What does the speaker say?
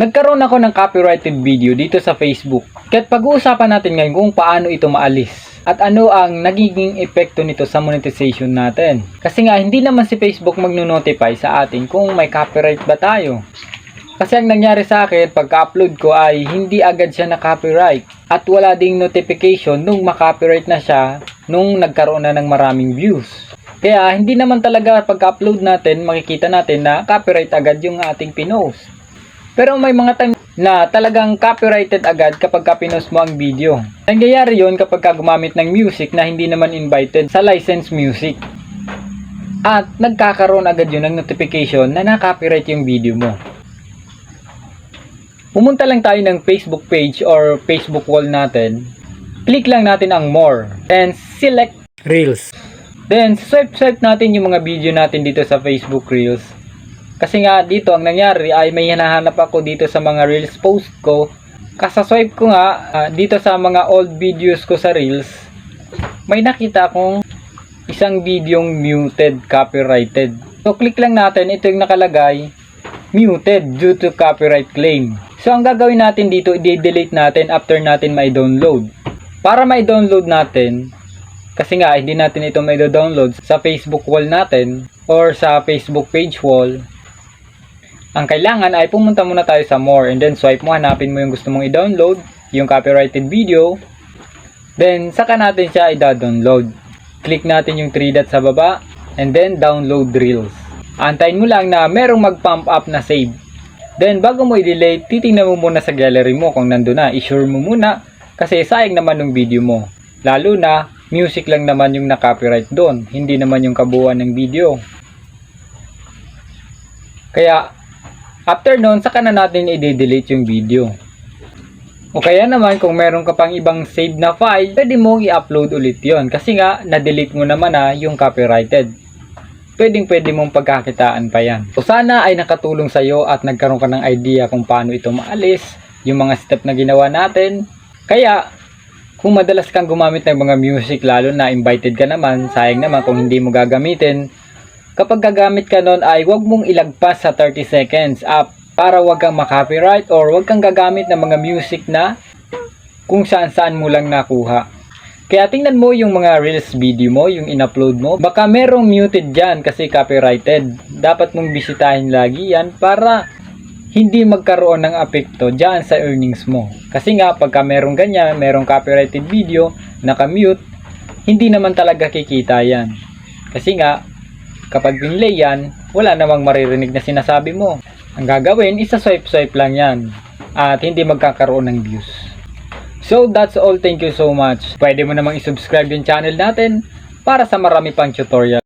Nagkaroon ako ng copyrighted video dito sa Facebook. Kaya't pag-uusapan natin ngayon kung paano ito maalis at ano ang nagiging epekto nito sa monetization natin. Kasi nga hindi naman si Facebook magno-notify sa atin kung may copyright ba tayo. Kasi ang nangyari sa akin pagka-upload ko ay hindi agad siya na-copyright at wala ding notification nung makopyright na siya nung nagkaroon na ng maraming views. Kaya hindi naman talaga pagka-upload natin makikita natin na copyright agad yung ating pinost. Pero may mga time na talagang copyrighted agad kapag ka pinost mo ang video. Nangyayari yon kapag ka gumamit ng music na hindi naman invited sa licensed music. At nagkakaroon agad yun ng notification na na-copyright yung video mo. Pumunta lang tayo ng Facebook page or Facebook wall natin. Click lang natin ang more and select Reels. Then swipe swipe natin yung mga video natin dito sa Facebook Reels. Kasi nga dito ang nangyari ay may hinahanap ako dito sa mga Reels post ko. Kasaswipe ko nga ah, dito sa mga old videos ko sa Reels. May nakita akong isang videong muted, copyrighted. So click lang natin, ito yung nakalagay, muted due to copyright claim. So ang gagawin natin dito, i-delete natin after natin may download. Para may download natin, kasi nga hindi natin ito may download sa Facebook wall natin or sa Facebook page wall. Ang kailangan ay pumunta muna tayo sa more and then swipe mo, hanapin mo yung gusto mong i-download, yung copyrighted video. Then saka natin siya i-download. Click natin yung 3 dots sa baba and then download reels. Antayin mo lang na merong mag-pump up na save. Then bago mo i-delete, titingnan mo muna sa gallery mo kung nandun na. I-sure mo muna kasi sayang naman yung video mo. Lalo na music lang naman yung na-copyright doon, hindi naman yung kabuuan ng video. Kaya after nun, saka na natin i-delete yung video. O kaya naman kung meron ka pang ibang save na file, pwede mong i-upload ulit yon kasi nga na-delete mo naman na yung copyrighted. Pwedeng pwede mong pagkakitaan pa yan. So sana ay nakatulong sa'yo at nagkaroon ka ng idea kung paano ito maalis, yung mga step na ginawa natin. Kaya kung madalas kang gumamit ng mga music lalo na invited ka naman, sayang naman kung hindi mo gagamitin. Kapag gagamit ka nun ay wag mong ilagpas sa 30 seconds up para wag kang makopyright or wag kang gagamit ng mga music na kung saan saan mo lang nakuha. Kaya tingnan mo yung mga reels video mo, yung in-upload mo. Baka merong muted dyan kasi copyrighted. Dapat mong bisitahin lagi yan para hindi magkaroon ng apekto dyan sa earnings mo. Kasi nga, pagka merong ganyan, merong copyrighted video, naka-mute, hindi naman talaga kikita yan. Kasi nga, kapag binlay yan, wala namang maririnig na sinasabi mo. Ang gagawin, isa swipe-swipe lang yan. At hindi magkakaroon ng views. So, that's all. Thank you so much. Pwede mo namang isubscribe yung channel natin para sa marami pang tutorial.